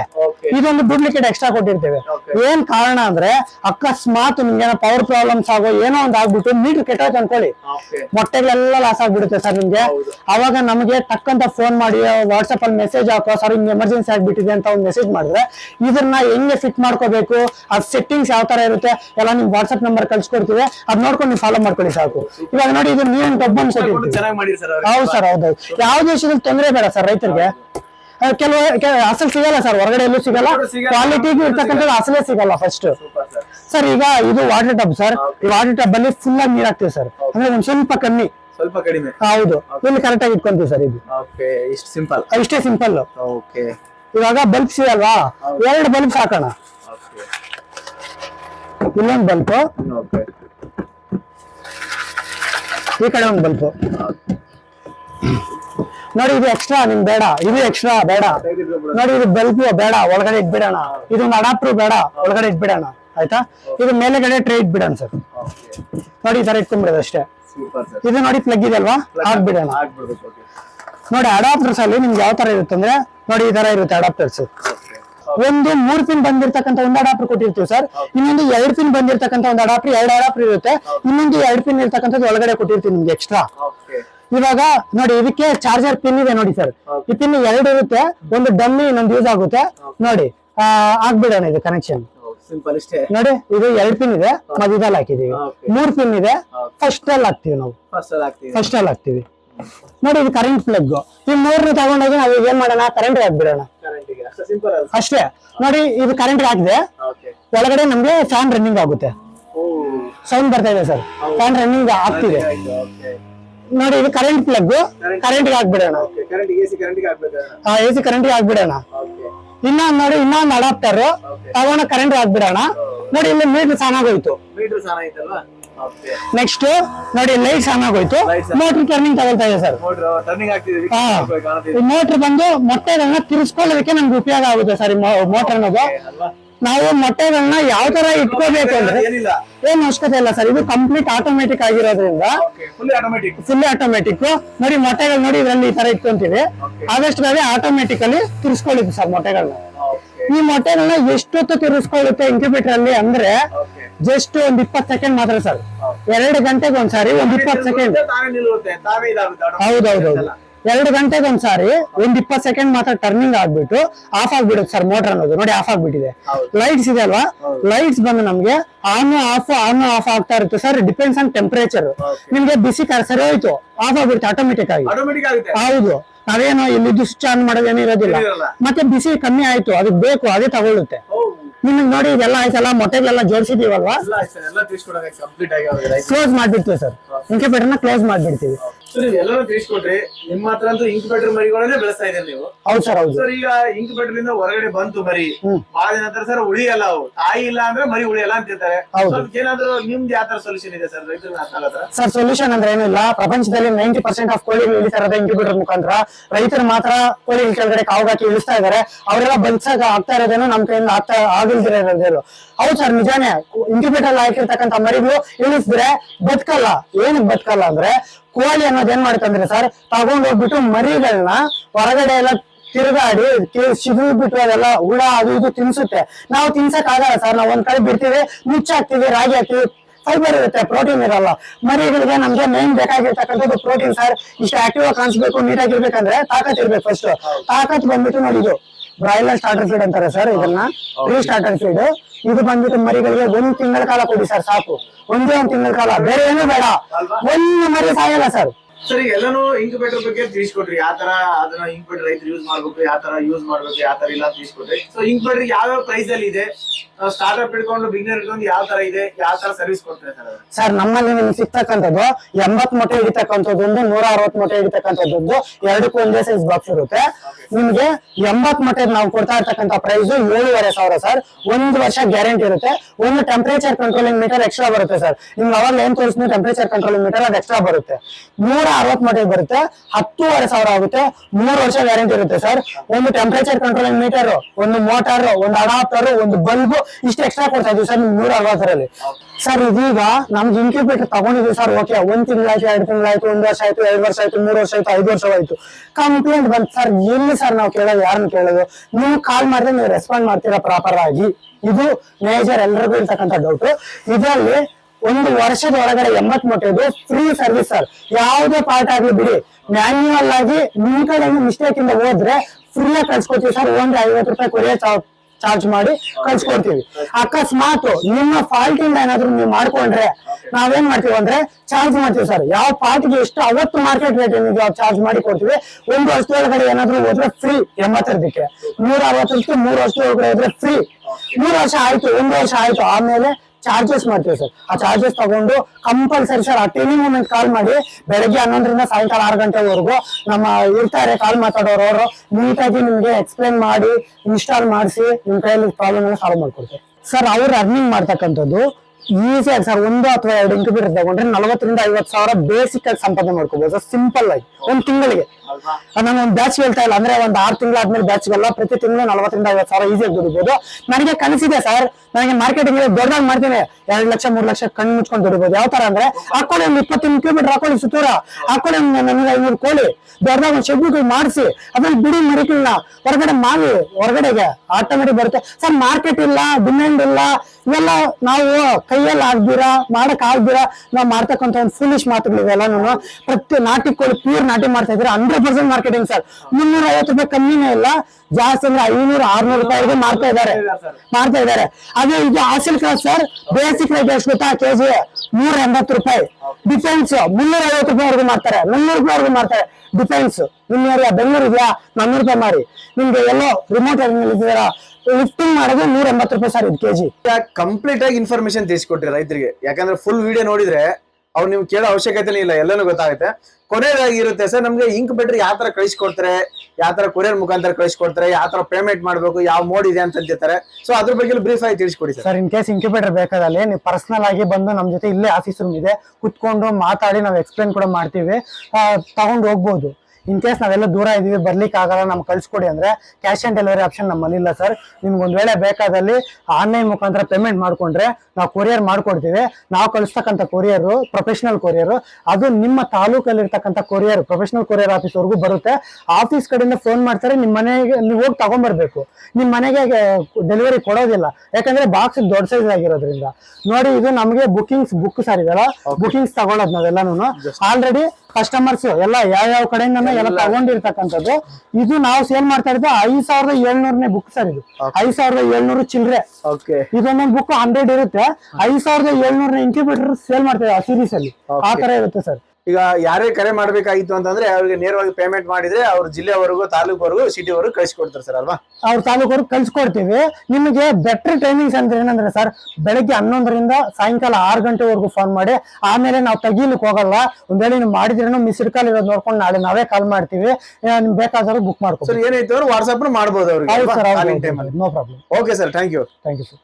ಇದೊಂದು ಡೂಪ್ಲಿಕೇಟ್ ಎಕ್ಸ್ಟ್ರಾ ಕೊಟ್ಟಿರ್ತೇವೆ. ಏನ್ ಕಾರಣ ಅಂದ್ರೆ ಅಕಸ್ಮಾತ್ ನಿಮ್ಗೆ ಪವರ್ ಪ್ರಾಬ್ಲಮ್ಸ್ ಆಗೋ ಏನೋ ಒಂದು ಆಗ್ಬಿಟ್ಟು ಮೀಟರ್ ಕೆಟ್ಟೋಯ್ತು ಅನ್ಕೊಳ್ಳಿ. ಮೊಟ್ಟೆಗಳೆಲ್ಲ ಲಾಸ್ ಆಗ್ಬಿಡುತ್ತೆ ಸರ್ ನಿಮ್ಗೆ. ಅವಾಗ ನಮಗೆ ತಕ್ಕಂತ ಫೋನ್ ಮಾಡಿ ವಾಟ್ಸ್ಆಪ್ ಅಲ್ಲಿ ಮೆಸೇಜ್ ಹಾಕೋ ಸರ್ ಹಿಂಗೆ ಎಮರ್ಜೆನ್ಸಿ ಆಗಿಬಿಟ್ಟಿದೆ ಅಂತ ಒಂದು ಮೆಸೇಜ್ ಮಾಡಿದ್ರೆ ಇದನ್ನ ಹೆಂಗೆ ಫಿಟ್ ಮಾಡ್ಕೋಬೇಕು? ಅದ್ ಸೆಟ್ಟಿಂಗ್ಸ್ ಯಾವ ತರ ಇರುತ್ತೆ? ಎಲ್ಲ ನಿಮ್ ವಾಟ್ಸ್ಆಪ್ ನಂಬರ್ ಕಳ್ಸಿಕೊಡ್ತೀವಿ. ಅದ್ ನೋಡ್ಕೊಂಡು ನೀವು ಫಾಲೋ ಮಾಡ್ಕೊಳ್ಳಿ ಸಾಕು. ಇವಾಗ ನೋಡಿ ಇದು ನೀರಿನ ಡಬ್ಬನ್ ಸರ್ ಹೌದು ಸರ್ ಹೌದು ಯಾವ ದೇಶದಲ್ಲಿ ತೊಂದರೆ ಬೇಡ ಸರ್ ರೈತರಿಗೆ. ಕೆಲವು ಅಸಲ್ ಸಿಗಲ್ಲ ಸರ್ ಹೊರಗಡೆ ಎಲ್ಲೂ ಸಿಗಲ್ಲ. ಕ್ವಾಲಿಟಿಗೂ ಇರ್ತಕ್ಕಂಥದ್ದು ಅಸಲೇ ಸಿಗಲ್ಲ ಫಸ್ಟ್ ಸರ್ ಸರ್ ಈಗ ಇದು ವಾಟರ್ ಟಬ್ ಸರ್. ಈ ವಾಟರ್ ಟಬ್ ಅಲ್ಲಿ ಫುಲ್ ಆಗಿ ನೀರ್ ಹಾಕ್ತಿವಿ ಸರ್. ಅಂದ್ರೆ ಒಂದ್ ಸ್ವಲ್ಪ ಕಮ್ಮಿ. ಸ್ವಲ್ಪ ಕಡಿಮೆ. ಹೌದು. ಇಲ್ಲಿ ಕರೆಕ್ಟ್ ಆಗಿ ಇಟ್ಕೊಂತೀವಿ ಸರ್ ಇದು. ಓಕೆ ಇಷ್ಟು ಸಿಂಪಲ್ ಇಷ್ಟೇ ಸಿಂಪಲ್ ಓಕೆ ಇವಾಗ ಬಲ್ಬ್ಸ್ ಅಲ್ವಾ? ಎರಡು ಬಲ್ಬ್ ಹಾಕೋಣ. ಇಲ್ಲೊಂದು ಓಕೆ ಈ ಕಡೆ ಒಂದು ಬಲ್ಬ್ ನೋಡಿ ಇದು ಎಕ್ಸ್ಟ್ರಾ ನಿಮ್ ಬೇಡ. ಇದು ಎಕ್ಸ್ಟ್ರಾ ಬೇಡ. ನೋಡಿ ಇದು ಬಲ್ಬ್ ಬೇಡ. ಒಳಗಡೆ ಇಟ್ಬಿಡೋಣ. ಇದೊಂದು ಅಡಾಪ್ಟರ್ ಬೇಡ. ಒಳಗಡೆ ಇಟ್ಬಿಡೋಣ. ಆಯ್ತಾ? ಇದು ಮೇಲೆಗಡೆ ಟ್ರೇ ಇಟ್ಬಿಡೋಣ ಸರ್. ನೋಡಿ ಈ ತರ ಇಟ್ಕೊಂಡ್ಬಿಡೋದು ಅಷ್ಟೇ. ಇದು ನೋಡಿ ಪ್ಲಗ್ ಇದೆ ಅಲ್ವಾ? ಓಕೆ ನೋಡಿ ಅಡಾಪ್ಟರ್ಸ್ ಅಲ್ಲಿ ನಿಮ್ಗೆ ಯಾವ ತರ ಇರುತ್ತೆ ಅಂದ್ರೆ ನೋಡಿ ಈ ತರ ಇರುತ್ತೆ ಅಡಾಪ್ಟರ್ಸ್ ಒಂದು ಮೂರ್ ಪಿನ್ ಬಂದಿರ್ತಕ್ಕಂಥ ಒಂದು ಅಡಾಪ್ಟರ್ ಕೊಟ್ಟಿರ್ತೀವಿ ಸರ್ ಇನ್ನೊಂದು ಎರಡ್ ಪಿನ್ ಬಂದಿರ್ತಕ್ಕಂಥ ಒಂದು ಅಡಾಪ್ಟರ್ ಎರಡು ಅಡಾಪ್ಟರ್ ಇರುತ್ತೆ. ಇನ್ನೊಂದು ಎರಡ್ ಪಿನ್ ಇರ್ತಕ್ಕಂಥದ್ದು ಒಳಗಡೆ ಕೊಟ್ಟಿರ್ತೀವಿ ನಿಮ್ಗೆ ಎಕ್ಸ್ಟ್ರಾ ಇವಾಗ ನೋಡಿ ಇದಕ್ಕೆ ಚಾರ್ಜರ್ ಪಿನ್ ಇದೆ ನೋಡಿ ಸರ್ ಈ ಪಿನ್ ಎರಡು ಇರುತ್ತೆ ಒಂದು ಡಮ್ಮಿ ಇನ್ನೊಂದು ಯೂಸ್ ಆಗುತ್ತೆ. ನೋಡಿ ಆಗ್ಬಿಡೋಣ ಇದು ಕನೆಕ್ಷನ್ ಸಿಂಪಲ್ ಇಷ್ಟೇ ನೋಡಿ ಇದು ಎರಡು ಪಿನ್ ಇದೆ. ಮಧ್ಯದಲ್ಲಿ ಹಾಕಿದೀವಿ. ಮೂರ್ ಪಿನ್ ಇದೆ. ಫಸ್ಟ್ ಅಲ್ಲಿ ಹಾಕ್ತಿವಿ ನಾವು. ಫಸ್ಟ್ ಅಲ್ಲಿ ಹಾಕ್ತೀವಿ. ನೋಡಿ ಇದು ಕರೆಂಟ್ ಪ್ಲಗ್ ಈ ಮೂರ್ನ ತಗೊಂಡೋಗಿ ನಾವು ಏನ್ ಮಾಡೋಣ? ಕರೆಂಟ್ ಹಾಕ್ಬಿಡೋಣ. ಅಷ್ಟು ನೋಡಿ ಇದು ಕರೆಂಟ್ ಹಾಕಿದೆ. ಒಳಗಡೆ ನಮ್ಗೆ ಫ್ಯಾನ್ ರನ್ನಿಂಗ್ ಆಗುತ್ತೆ. ಸೌಂಡ್ ಬರ್ತಾ ಇದೆ ಸರ್. ಫ್ಯಾನ್ ರನ್ನಿಂಗ್ ಆಗ್ತಿದೆ. ನೋಡಿ ಇದು ಕರೆಂಟ್ ಪ್ಲಗ್ ಕರೆಂಟ್ ಹಾಕ್ಬಿಡೋಣ. ಎಸಿ ಕರೆಂಟ್ ಹಾಕ್ಬಿಡೋಣ. ಇನ್ನೊಂದ್ ನೋಡಿ ಇನ್ನೊಂದ್ ಅಡಾಪ್ಟರ್ ತಗೋಣ ತಗೊಂಡ ಕರೆಂಟ್ ಹಾಕ್ಬಿಡೋಣ. ನೋಡಿ ಇಲ್ಲಿ ಮೀಟರ್ ಚೆನ್ನಾಗೋಯ್ತು ಮೀಟರ್ ಚೆನ್ನಾಗಿತ್ತಲ್ವಾ ನೆಕ್ಸ್ಟ್ ನೋಡಿ light Lights on. Motor turning ತಗೊಳ್ತಾ ಇದೆ ಸರ್ ಮೋಟ್ರ್. ಈ ಮೋಟರ್ ಬಂದು ಮೊಟ್ಟೆಗಳನ್ನ ತಿರ್ಸ್ಕೊಳ್ಳೋದಕ್ಕೆ ನಮ್ಗೆ ಉಪಯೋಗ ಆಗುತ್ತೆ ಸರ್ ಮೋಟರ್ ಅನ್ನೋದು. ನಾವು ಮೊಟ್ಟೆಗಳನ್ನ ಯಾವ ತರ ಇಟ್ಕೋಬೇಕು ಅಂದ್ರೆ ಏನ್ ಅವಶ್ಯಕತೆ ಇಲ್ಲ ಸರ್ ಇದು ಕಂಪ್ಲೀಟ್ ಆಟೋಮೆಟಿಕ್ ಆಗಿರೋದ್ರಿಂದ ಫುಲ್ ಆಟೋಮೆಟಿಕ್ ನೋಡಿ ಮೊಟ್ಟೆಗಳು ನೋಡಿ ಇದರಲ್ಲಿ ಈ ತರ ಇಟ್ಕೊಂತೀವಿ. ಆದಷ್ಟು ಬೇಗ ಆಟೋಮೆಟಿಕಲಿ ತಿರ್ಸ್ಕೊಳ್ಳಿದ್ವಿ ಸರ್ ಮೊಟ್ಟೆಗಳನ್ನ ಈ ಮೊಟ್ಟೆಗಳನ್ನ ಎಷ್ಟೊತ್ತು ತಿರ್ಸ್ಕೊಳ್ಳುತ್ತೆ ಇಂಕ್ಯುಬೇಟರ್ ಅಲ್ಲಿ ಅಂದ್ರೆ ಜಸ್ಟ್ ಒಂದ್ ಇಪ್ಪತ್ ಸೆಕೆಂಡ್ ಮಾತ್ರ ಸರ್. ಎರಡು ಗಂಟೆಗೆ ಒಂದ್ಸಾರಿ ಒಂದ್ ಇಪ್ಪತ್ ಸೆಕೆಂಡ್ ಹೌದೌದೌದು. ಎರಡು ಗಂಟೆಗೆ ಒಂದ್ಸಾರಿ ಒಂದ್ ಇಪ್ಪತ್ ಸೆಕೆಂಡ್ ಮಾತ್ರ ಟರ್ನಿಂಗ್ ಆಗ್ಬಿಟ್ಟು ಆಫ್ ಆಗ್ಬಿಡುತ್ತೆ ಸರ್ ಮೋಟರ್ ಅನ್ನೋದು. ನೋಡಿ ಆಫ್ ಆಗ್ಬಿಟ್ಟಿದೆ. ಲೈಟ್ಸ್ ಇದೆ ಅಲ್ವಾ? ಲೈಟ್ಸ್ ಬಂದು ನಮ್ಗೆ ಆನ್ ಆಫ್ ಆನ್ ಆಫ್ ಆಗ್ತಾ ಇರುತ್ತೆ ಸರ್ ಡಿಪೆಂಡ್ಸ್ ಆನ್ ಟೆಂಪರೇಚರ್. ನಿಮ್ಗೆ ಬಿಸಿ ಕ- ಸರಿ ಹೋಯ್ತು. ಆಫ್ ಆಗ್ಬಿಡುತ್ತೆ ಆಟೋಮೆಟಿಕ್ ಆಗಿ. ಹೌದು. ನಾವೇನೋ ಇಲ್ಲಿ ಸ್ವಿಚ್ ಆನ್ ಮಾಡೋದೇನು ಇರೋದಿಲ್ಲ. ಮತ್ತೆ ಬಿಸಿ ಕಮ್ಮಿ ಆಯ್ತು. ಅದಕ್ಕೆ ಬೇಕು ಅದೇ ತಗೊಳ್ಳುತ್ತೆ. ನಿಮ್ಗೆ ನೋಡಿ ಇದೆಲ್ಲ ಆಯ್ತಲ್ಲ ಮೊಟ್ಟೆಗೆಲ್ಲ ಜೋಡಿಸಿದೀವಲ್ವಾ ಕ್ಲೋಸ್ ಮಾಡ್ಬಿಡ್ತೀವಿ ಸರ್ ಇಂಕೆ ನ ಕ್ಲೋಸ್ ಮಾಡ್ಬಿಡ್ತೀವಿ. ಸರ್ ಎಲ್ಲರೂ ತಿಳಿಸ್ಕೊಟ್ರಿ. ನಿಮ್ಮ ಹತ್ರ ಅಂತೂ ಇಂಕ್ಯುಬೇಟರ್ ಮರಿಗಳನ್ನೇ ಬೆಳೆಸ್ತಾ ಇದ್ದೀರಿ ನೀವು. ಹೌದು ಸರ್ ಹೌದು. ಸರ್ ಈಗ ಇಂಕ್ಯುಬೇಟರ್ ಇಂದ ಹೊರಗಡೆ ಬಂತು ಮರಿ. ಬಹಳ ದಿನ ನಂತರ ಸರ್ ಉಳಿಯಲ್ಲ ಅವು. ತಾಯಿ ಇಲ್ಲ ಅಂದ್ರೆ ಮರಿ ಉಳಿಯಲ್ಲ ಅಂತಿರ್ತಾರೆ ಏನಾದ್ರು ನಿಮ್ದು ಯಾವ ತರ ಸೊಲ್ಯೂಷನ್ ಇದೆ ಸರ್ ರೈತರ ಸರ್ ಸೊಲ್ಯೂಷನ್ ಅಂದ್ರೆ ಏನಿಲ್ಲ ಪ್ರಪಂಚದಲ್ಲಿ ನೈಂಟಿ ಪರ್ಸೆಂಟ್ ಆಫ್ ಕೋಳಿ ಇಳಿತಾ ಇರೋದು ಇಂಕ್ಯುಬೇಟರ್ ಮುಖಾಂತರ. ರೈತರು ಮಾತ್ರ ಕೋಳಿ ಕೆಳಗಡೆ ಕಾವುಗಾಕಿ ಇಳಿಸ್ತಾ ಇದಾರೆ ಅವರೆಲ್ಲ ಬದುಕಾಗ ಆಗ್ತಾ ಇರೋದೇನೋ ನಮ್ ಕೈಯಿಂದ ಆಗ್ತಾ ಆಗಿಲ್ದಿರೋದೇನು ಹೌದು ಸರ್ ನಿಜಾನೇ. ಇಂಕ್ಯುಬೇಟರ್ ಹಾಕಿರ್ತಕ್ಕಂಥ ಮರಿಗಳು ಇಳಿಸಿದ್ರೆ ಬದುಕಲ್ಲ. ಏನಕ್ ಬದುಕಲ್ಲ ಅಂದ್ರೆ ಕೋಳಿ ಅನ್ನೋದು ಏನ್ ಮಾಡ್ತಂದ್ರೆ ಸರ್? ತಗೊಂಡ್ ಹೋಗ್ಬಿಟ್ಟು ಮರಿಗಳನ್ನ ಹೊರಗಡೆ ಎಲ್ಲ ತಿರುಗಾಡಿ ಸಿಗು ಬಿಟ್ಟು ಅದೆಲ್ಲ ಹುಳ ಅದು ಇದು ತಿನ್ಸುತ್ತೆ. ನಾವು ತಿನ್ಸಕ್ ಆಗಲ್ಲ ಸರ್. ನಾವ್ ಒಂದ್ ಕಡೆ ಬಿಡ್ತೀವಿ ಮುಚ್ಚಾಕ್ತಿವಿ ರಾಗಿ ಹಾಕ್ತಿವಿ. ಫೈಬರ್ ಇರುತ್ತೆ ಪ್ರೋಟೀನ್ ಇರಲ್ಲ. ಮರಿಗಳಿಗೆ ನಮ್ಗೆ ಮೇನ್ ಬೇಕಾಗಿರ್ತಕ್ಕಂಥದ್ದು ಪ್ರೋಟೀನ್ ಸರ್. ಇಷ್ಟು ಆಕ್ಟಿವ್ ಆಗಿ ಕಾಣಿಸ್ಬೇಕು ನೀಟಾಗಿರ್ಬೇಕಂದ್ರೆ ತಾಕತ್ ಇರ್ಬೇಕು ಫಸ್ಟ್ ತಾಕತ್ ಬಂದ್ಬಿಟ್ಟು ನೋಡಿ ಇದು. ಬ್ರಾಯ್ಲರ್ ಸ್ಟಾರ್ಟರ್ ಫೀಡ್ ಅಂತಾರೆ ಸರ್ ಇದನ್ನ. ಪ್ರೀ ಸ್ಟಾರ್ಟರ್ ಫೀಡ್ ಇದು ಬಂದ್ಬಿಟ್ಟು ಮರಿಗಳಿಗೆ ಒಂದ್ ತಿಂಗಳ ಕಾಲ ಕೊಡಿ ಸರ್ ಸಾಕು. ಒಂದೇ ಒಂದ್ ತಿಂಗಳ ಕಾಲ. ಬೇರೆ ಏನೂ ಬೇಡ. ಒಂದು ಮರಿ ಸಾಯಲ್ಲ ಸರ್ ಸರ್ ಈಗ ಎಲ್ಲಾನು ಇಂಕ್ಯುಬೇಟರ್ ಬಗ್ಗೆ ತಿಳಿಸ್ಕೊಡ್ರಿ. ಯಾವ ತರ ಅದನ್ನ ಇಂಕ್ಯುಬೇಟರ್ ರೈತರು ಯೂಸ್ ಮಾಡ್ಬೇಕು ಯಾವ ತರ ಯೂಸ್ ಮಾಡ್ಬೇಕು ಯಾವ ತರ ಇಲ್ಲ ತಿಳಿಸ್ಕೊಡ್ರಿ. ಸೊ ಇಂಕ್ಯುಬೇಟರ್ ಯಾವ ಯಾವ ಪ್ರೈಸ್ ಅಲ್ಲಿ ಇದೆ? ಸ್ಟಾರ್ಟ್ಅಪ್ ಹಿಡ್ಕೊಂಡು ಬಿಗ್ನರ್ ಹಿಡ್ಕೊಂಡು ಯಾವ ತರ ಇದೆ? ಯಾವ ತರ ಸರ್ವಿಸ್ ಕೊಡ್ತಾರೆ ಸರ್ ಸರ್ ನಮ್ಮಲ್ಲಿ ನಿಮ್ಗೆ ಸಿಗ್ತಕ್ಕಂಥದ್ದು ಎಂಬತ್ ಮೊಟ್ಟೆ ಹಿಡಿತಕ್ಕಂಥದ್ದೊಂದು ನೂರ ಅರವತ್ ಮೊಟ್ಟೆ ಹಿಡಿತಕ್ಕಂಥದ್ದೊಂದು ಎರಡಕ್ಕೂ ಒಂದೇ ಸೈಜ್ ಬಾಕ್ಸ್ ಇರುತ್ತೆ. ನಿಮ್ಗೆ ಎಂಬತ್ ಮೊಟ್ಟೆ ನಾವು ಕೊಡ್ತಾ ಇರ್ತಕ್ಕಂಥ ಪ್ರೈಸ್ ಏಳುವರೆ ಸಾವಿರ ಸರ್ ಒಂದು ವರ್ಷ ಗ್ಯಾರಂಟಿ ಇರುತ್ತೆ. ಒಂದು ಟೆಂಪರೇಚರ್ ಕಂಟ್ರೋಲಿಂಗ್ ಮೀಟರ್ ಎಕ್ಸ್ಟ್ರಾ ಬರುತ್ತೆ ಸರ್ ನಿಮ್ಗೆ ಅವಾಗ ಏನ್ ತೋರಿಸ್ತೀನಿ? ಟೆಂಪರೇಚರ್ ಕಂಟ್ರೋಲಿಂಗ್ ಮೀಟರ್ ಅದು ಎಕ್ಸ್ಟ್ರಾ ಬರುತ್ತೆ. ನೂರ ಅರವತ್ ಮೀಟರ್ ಬರುತ್ತೆ. ಹತ್ತೂವರೆ ಸಾವಿರ ಆಗುತ್ತೆ. ಮೂರು ವರ್ಷ ವ್ಯಾರಂಟಿ ಇರುತ್ತೆ ಸರ್ ಒಂದು ಟೆಂಪರೇಚರ್ ಕಂಟ್ರೋಲಿಂಗ್ ಮೀಟರ್ ಒಂದು ಮೋಟಾರ್ ಒಂದು ಅಡಾಪ್ಟರ್ ಒಂದು ಬಲ್ಬ್ ಇಷ್ಟು ಎಕ್ಸ್ಟ್ರಾ ಕೊಡ್ತಾ ಇದ್ವಿ ಸರ್ ನೂರ ಅರವತ್ತರಲ್ಲಿ ಸರ್ ಇದೀಗ ನಮ್ಗೆ ಇನ್ಕ್ಯುಬೇಟರ್ ತಗೊಂಡಿದ್ವಿ ಸರ್ ಓಕೆ ಒಂದ್ ತಿಂಗಳಾಯ್ತು ಎರಡು ತಿಂಗಳಾಯ್ತು ಒಂದ್ ವರ್ಷ ಆಯ್ತು, ಎರಡು ವರ್ಷ ಆಯ್ತು, ಮೂರು ವರ್ಷ ಆಯ್ತು, ಐದು ವರ್ಷ ಆಯ್ತು. ಕಂಪ್ಲೇಂಟ್ ಬಂತು ಸರ್ ಎಲ್ಲಿ ಸರ್ ನಾವು ಕೇಳೋದು, ಯಾರನ್ನ ಕೇಳೋದು? ನೀವು ಕಾಲ್ ಮಾಡಿದ್ರೆ ನೀವು ರೆಸ್ಪಾಂಡ್ ಮಾಡ್ತೀರಾ ಪ್ರಾಪರ್ ಆಗಿ. ಇದು ಮೇಜರ್ ಎಲ್ರಿಗೂ ಇರ್ತಕ್ಕಂಥ ಡೌಟ್ ಇದರಲ್ಲಿ ಒಂದು ವರ್ಷದ ಒಳಗಡೆ ಎಂಬತ್ ಮೊಟ್ಟೆದು ಫ್ರೀ ಸರ್ವಿಸ್ ಸರ್ ಯಾವುದೇ ಪಾರ್ಟ್ ಆಗಲಿ ಬಿಡಿ. ಮ್ಯಾನ್ಯುವಲ್ ಆಗಿ ನಿಮ್ ಕಡೆ ಮಿಸ್ಟೇಕ್ ಇಂದ ಹೋದ್ರೆ ಫ್ರೀ ಆಗಿ ಕಳ್ಸ್ಕೊತೀವಿ ಸರ್ ಒಂದ್ ಐವತ್ತು ರೂಪಾಯಿ ಕೊರಿಯರ್ ಚಾರ್ಜ್ ಮಾಡಿ ಕಳ್ಸ್ಕೊಡ್ತೀವಿ. ಅಕಸ್ಮಾತ್ ನಿಮ್ಮ ಫಾಲ್ಟ್ ಇಂದ ಏನಾದ್ರು ನೀವು ಮಾಡ್ಕೊಂಡ್ರೆ ನಾವೇನ್ ಮಾಡ್ತೀವಿ ಅಂದ್ರೆ ಚಾರ್ಜ್ ಮಾಡ್ತೀವಿ ಸರ್ ಯಾವ ಪಾರ್ಟಿಗೆ ಎಷ್ಟು ಅವತ್ತು ಮಾರ್ಕೆಟ್ ರೇಟ್ ಏನಿದೆ ಚಾರ್ಜ್ ಮಾಡಿ ಕೊಡ್ತೀವಿ? ಒಂದು ವರ್ಷದ ಒಳಗಡೆ ಏನಾದ್ರು ಹೋದ್ರೆ ಫ್ರೀ ಎಂಬತ್ತರದಕ್ಕೆ. ನೂರ ಅರವತ್ತರಕ್ಕೆ ಮೂರು ವರ್ಷದ ಒಳಗಡೆ ಹೋದ್ರೆ ಫ್ರೀ ಮೂರು ವರ್ಷ ಆಯ್ತು, ಒಂದು ವರ್ಷ ಆಯ್ತು. ಆಮೇಲೆ ಚಾರ್ಜಸ್ ಮಾಡ್ತೀವಿ ಸರ್ ಆ ಚಾರ್ಜಸ್ ತಗೊಂಡು ಕಂಪಲ್ಸರಿ ಸರ್ ಆ ಎನಿ ಮೂಮೆಂಟ್ ಕಾಲ್ ಮಾಡಿ ಬೆಳಗ್ಗೆ ಹನ್ನೊಂದರಿಂದ ಸಾಯಂಕಾಲ ಆರು ಗಂಟೆವರೆಗೂ ನಮ್ಮ ಇರ್ತಾರೆ ಕಾಲ್ ಮಾತಾಡೋರು ಅವರು ನೀಟಾಗಿ ನಿಮಗೆ ಎಕ್ಸ್ಪ್ಲೇನ್ ಮಾಡಿ ಇನ್ಸ್ಟಾಲ್ ಮಾಡಿಸಿ ನಿಮ್ಮ ಕೈಯಲ್ಲಿ ಪ್ರಾಬ್ಲಮ್ ಸಾಲ್ವ್ ಮಾಡ್ಕೊಡ್ತಾರೆ. ಸರ್ ಅವ್ರು ಅರ್ನಿಂಗ್ ಮಾಡ್ತಕ್ಕಂಥದ್ದು ಈಸಿಯಾಗಿ ಸರ್ ಒಂದು ಅಥವಾ ಎರಡು ಇಂಕ್ಯುಬೇಟರ್ ತಗೊಂಡ್ರೆ ನಲವತ್ತರಿಂದ ಐವತ್ತು ಸಾವಿರ ಬೇಸಿಕ್ ಆಗಿ ಸಂಪಾದನೆ ಮಾಡ್ಕೋಬಹುದು ಸರ್ ಸಿಂಪಲ್ ಆಗಿ, ಒಂದು ತಿಂಗಳಿಗೆ. ನಾನು ಒಂದು ಬ್ಯಾಚ್ ಹೇಳ್ತಾ ಇಲ್ಲ, ಅಂದ್ರೆ ಒಂದು ಆರು ಬ್ಯಾಚ್ ಎಲ್ಲ ಪ್ರತಿ ತಿಂಗಳು ನಲವತ್ತರಿಂದ ಐವತ್ತು ಸಾವಿರ ಈಸಿಯಾಗಿ ದುಡಿಬಹುದು ನನಗೆ ಕನಸಿದೆ ಸರ್ ನನಗೆ ಮಾರ್ಕೆಟಿಂಗ್ ದೊಡ್ಡದಾಗಿ ಮಾಡ್ತೀನಿ. ಎರಡು ಲಕ್ಷ, ಮೂರು ಲಕ್ಷ ಕಣ್ಣು ಮುಚ್ಕೊಂಡು ದುಡಿಬಹುದು ಯಾವ ತರ ಅಂದ್ರೆ ಹಾಕೊಳ್ಳಿ ಒಂದು ಇಪ್ಪತ್ತೊಂದು ಕಿಲೋಮೀಟರ್ ಹಾಕೊಳ್ಳಿ ಸುತ್ತೂರ ಹಾಕೊಳ್ಳಿ ಒಂದು ನನಗೆ ಐನೂರು ಕೋಳಿ ದೊಡ್ಡದಾಗ ಒಂದು ಶೆಡ್ ಮಾಡಿಸಿ, ಅದ್ರಲ್ಲಿ ಬಿಡಿ ಮರಿಕಿಲ್ಲ ಹೊರಗಡೆ ಮಾಡಿ ಹೊರಗಡೆಗೆ ಆಟೋಮೆಟಿಕ್ ಬರುತ್ತೆ. ಸರ್ ಮಾರ್ಕೆಟ್ ಇಲ್ಲ ಡಿಮ್ಯಾಂಡ್ ಇಲ್ಲ, ಇವೆಲ್ಲ ನಾವು ಕೈಯಲ್ಲಿ ಆಗ್ದಿರಾ ಮಾಡಕ್ ಆಗ್ದಿರಾ ನಾವು ಮಾಡ್ತಕ್ಕಂಥ ಒಂದು ಫುಲಿಶ್ ಮಾತುಗಳಿವೆಲ್ಲ ನಾನು ಪ್ರತಿ ನಾಟಿ ಕೋಳಿ ಪ್ಯೂರ್ ನಾಟಿ ಮಾಡ್ತಾ ಇದ್ರೆ ಹಂಡ್ರೆಡ್ ಪರ್ಸೆಂಟ್ ಮಾರ್ಕೆಟಿಂಗ್ ಸರ್ ಮುನ್ನೂರ ಐವತ್ತು ರೂಪಾಯಿ ಕಮ್ಮಿನೇ ಇಲ್ಲ. ಜಾಸ್ತಿ ಅಂದ್ರೆ ಐನೂರು ಆರ್ನೂರು ರೂಪಾಯಿಗೆ ಮಾರ್ತಾ ಇದ್ದಾರೆ. ಮಾರ್ತಾ ಇದ್ದಾರೆ. ಅದೇ ಇದು Aseel cross sir basic rate ಎಷ್ಟು ಗೊತ್ತಾ? ಕೆಜಿ ನೂರ ಎಂಬತ್ತು ರೂಪಾಯಿ. ಡಿಫೆನ್ಸ್ ಮುನ್ನೂರ ಐವತ್ತು ರೂಪಾಯಿವರೆಗೂ ಮಾಡ್ತಾರೆ ಮುನ್ನೂರು ರೂಪಾಯಿವರೆಗೂ ಮಾಡ್ತಾರೆ ಡಿಫೆನ್ಸ್ ನಿಮ್ಮ ಏರಿಯಾ ಬೆಂಗಳೂರು ಇದೆಯಾ? ನಾನ್ನೂರು ರೂಪಾಯಿ ಮಾರಿ. ನಿಮ್ಗೆ ಎಲ್ಲೋ ರಿಮೋಟ್ ಇದ್ದೀರಾ? ಲಿಫ್ಟಿಂಗ್ ಮಾಡೋದು ನೂರ ಎಂಬತ್ತು ರೂಪಾಯಿ ಸರ್ ಇದು ಕೆಜಿ. ಕಂಪ್ಲೀಟ್ ಆಗಿ ಇನ್ಫಾರ್ಮೇಶನ್ ತಿಳಿಸ್ಕೊಟ್ರಿ ರೈತರಿಗೆ. ಯಾಕಂದ್ರೆ ಫುಲ್ ವಿಡಿಯೋ ನೋಡಿದ್ರೆ ಅವ್ರು ನೀವು ಕೇಳೋ ಅವಶ್ಯಕತೆ ಇಲ್ಲ, ಎಲ್ಲಾನು ಗೊತ್ತಾಗುತ್ತೆ. ಕೊನೆಯದಾಗಿ ಇರುತ್ತೆ ಸರ್, ನಮ್ಗೆ ಇಂಕ್ ಬೆಟ್ರಿ ಯಾವ ತರ ಕಳಿಸ್ಕೊಡ್ತಾರೆ, ಯಾವ ತರ ಕೊರಿಯರ್ ಮುಖಾಂತರ ಕಳಿಸ್ಕೊಡ್ತಾರೆ, ಯಾವ ತರ ಪೇಮೆಂಟ್ ಮಾಡಬೇಕು, ಯಾವ ಮೋಡ್ ಇದೆ ಅಂತ ಅಂತಿರ್ತಾರೆ. ಸೊ ಅದ್ರ ಬಗ್ಗೆ ಬ್ರೀಫ್ ಆಗಿ ತಿಳಿಸ್ಕೊಡಿ ಸರ್. ಇನ್ ಕೇಸ್ ಇಂಕ್ಯುಬೇಟರ್ ಬೇಕಾದಲ್ಲಿ ನೀವು ಪರ್ಸನಲ್ ಆಗಿ ಬಂದು ನಮ್ಮ ಜೊತೆ ಇಲ್ಲೇ ಆಫೀಸ್ ರೂಮ್ ಇದೆ, ಕುತ್ಕೊಂಡು ಮಾತಾಡಿ ನಾವು ಎಕ್ಸ್ಪ್ಲೇನ್ ಕೂಡ ಮಾಡ್ತೀವಿ. ತಗೊಂಡು ಹೋಗ್ಬೋದು. ಇನ್ ಕೇಸ್ ನಾವೆಲ್ಲ ದೂರ ಇದ್ದೀವಿ ಬರ್ಲಿಕ್ಕೆ ಆಗಲ್ಲ ನಮ್ಗೆ ಕಳ್ಸಿಕೊಡಿ ಅಂದ್ರೆ ಕ್ಯಾಶ್ ಆನ್ ಡೆಲಿವರಿ ಆಪ್ಷನ್ ನಮ್ಮಲ್ಲಿ ಇಲ್ಲ ಸರ್ ನಿಮ್ಗೆ ಒಂದ್ ವೇಳೆ ಬೇಕಾದಲ್ಲಿ ಆನ್ಲೈನ್ ಮುಖಾಂತರ ಪೇಮೆಂಟ್ ಮಾಡ್ಕೊಂಡ್ರೆ ನಾವು ಕೊರಿಯರ್ ಮಾಡ್ಕೊಡ್ತೀವಿ. ನಾವು ಕಳಿಸ್ತಕ್ಕಂಥ ಕೊರಿಯರು ಪ್ರೊಫೆಷನಲ್ ಕೊರಿಯರ್ ಅದು ನಿಮ್ಮ ತಾಲೂಕಲ್ಲಿ ಇರ್ತಕ್ಕಂಥ ಕೊರಿಯರ್ ಪ್ರೊಫೆಷನಲ್ ಕೊರಿಯರ್ ಆಫೀಸ್ ವರೆಗೂ ಬರುತ್ತೆ. ಆಫೀಸ್ ಕಡೆಯಿಂದ ಫೋನ್ ಮಾಡ್ತಾರೆ ನಿಮ್ಮ ಮನೆಗೆ ನೀವು ಹೋಗಿ ತಗೊಂಡ್ಬರ್ಬೇಕು ನಿಮ್ಮ ಮನೆಗೆ ಡೆಲಿವರಿ ಕೊಡೋದಿಲ್ಲ. ಯಾಕಂದ್ರೆ ಬಾಕ್ಸ್ ದೊಡ್ಡ ಸೈಜ್ ಆಗಿರೋದ್ರಿಂದ. ನೋಡಿ ಇದು ನಮಗೆ ಬುಕಿಂಗ್ಸ್ ಬುಕ್ ಸರ್ ಇದೆಲ್ಲ ಬುಕಿಂಗ್ಸ್ ತಗೊಳ್ಳೋದು ನಾವೆಲ್ಲಾನು ಆಲ್ರೆಡಿ ಕಸ್ಟಮರ್ಸ್ ಎಲ್ಲ ಯಾವ ಯಾವ ಕಡೆಯಿಂದ ಎಲ್ಲ. ತಗೊಂಡಿರ್ತಕ್ಕಂಥದ್ದು. ಇದು ನಾವು ಸೇಲ್ ಮಾಡ್ತಾ ಇರೋದು ಐದ್ ಸಾವಿರದ ಏಳ್ನೂರನೇ ಬುಕ್ ಸರ್ ಇದು. ಐದ್ ಸಾವಿರದ ಏಳ್ನೂರು ಚಿಲ್ರೆ. ಇದೊಂದೊಂದು ಬುಕ್ ಹಂಡ್ರೆಡ್ ಇರುತ್ತೆ. ಐದ್ ಸಾವಿರದ ಏಳ್ನೂರನೇ ಇಂಕ್ಯುಬೇಟರ್ ಸೇಲ್ ಮಾಡ್ತಾ ಇದ್ದಾರೆ ಆ ಸೀರೀಸ್ ಅಲ್ಲಿ. ಆ ತರ ಇರುತ್ತೆ ಸರ್. ಈಗ ಯಾರೇ ಕರೆ ಮಾಡ್ಬೇಕಾಗಿತ್ತು ಅಂತಂದ್ರೆ ಅವ್ರಿಗೆ ನೇರವಾಗಿ ಪೇಮೆಂಟ್ ಮಾಡಿದ್ರೆ ಅವ್ರ ಜಿಲ್ಲೆವರೆಗೂ ತಾಲೂಕುವರೆಗೂ ಸಿಟಿವರೆಗೂ ಕಳಿಸ್ಕೊಡ್ತಾರೆ ಸರ್ ಅಲ್ವಾ? ಅವ್ರ ತಾಲೂಕವ್ರಿಗೆ ಕಳ್ಸಿಕೊಡ್ತೀವಿ. ನಿಮಗೆ ಬೆಟರ್ ಟೈಮಿಂಗ್ಸ್ ಅಂದ್ರೆ ಏನಂದ್ರೆ ಸರ್ ಬೆಳಗ್ಗೆ ಹನ್ನೊಂದರಿಂದ ಸಾಯಂಕಾಲ ಆರು ಗಂಟೆವರೆಗೂ ಫೋನ್ ಮಾಡಿ. ಆಮೇಲೆ ನಾವು ತೆಗೀಲಿಕ್ಕೆ ಹೋಗಲ್ಲ. ಒಂದ್ ವೇಳೆ ನೀವು ಮಾಡಿದ್ರೇನು ಮಿಸ್ಡ್ ಕಾಲ್ ಇರೋದು ನೋಡ್ಕೊಂಡು ನಾಳೆ ನಾವೇ ಕಾಲ್ ಮಾಡ್ತೀವಿ. ನಿಮ್ಗೆ ಬೇಕಾದ್ರೆ ಬುಕ್ ಮಾಡ್ಕೊ ಸರ್ ಏನಾಯ್ತು ಅವ್ರು ವಾಟ್ಸ್ಆಪ್ ಮಾಡ್ಬೋದು ಅವ್ರಿಗೆ sir no problem okay sir thank you thank you sir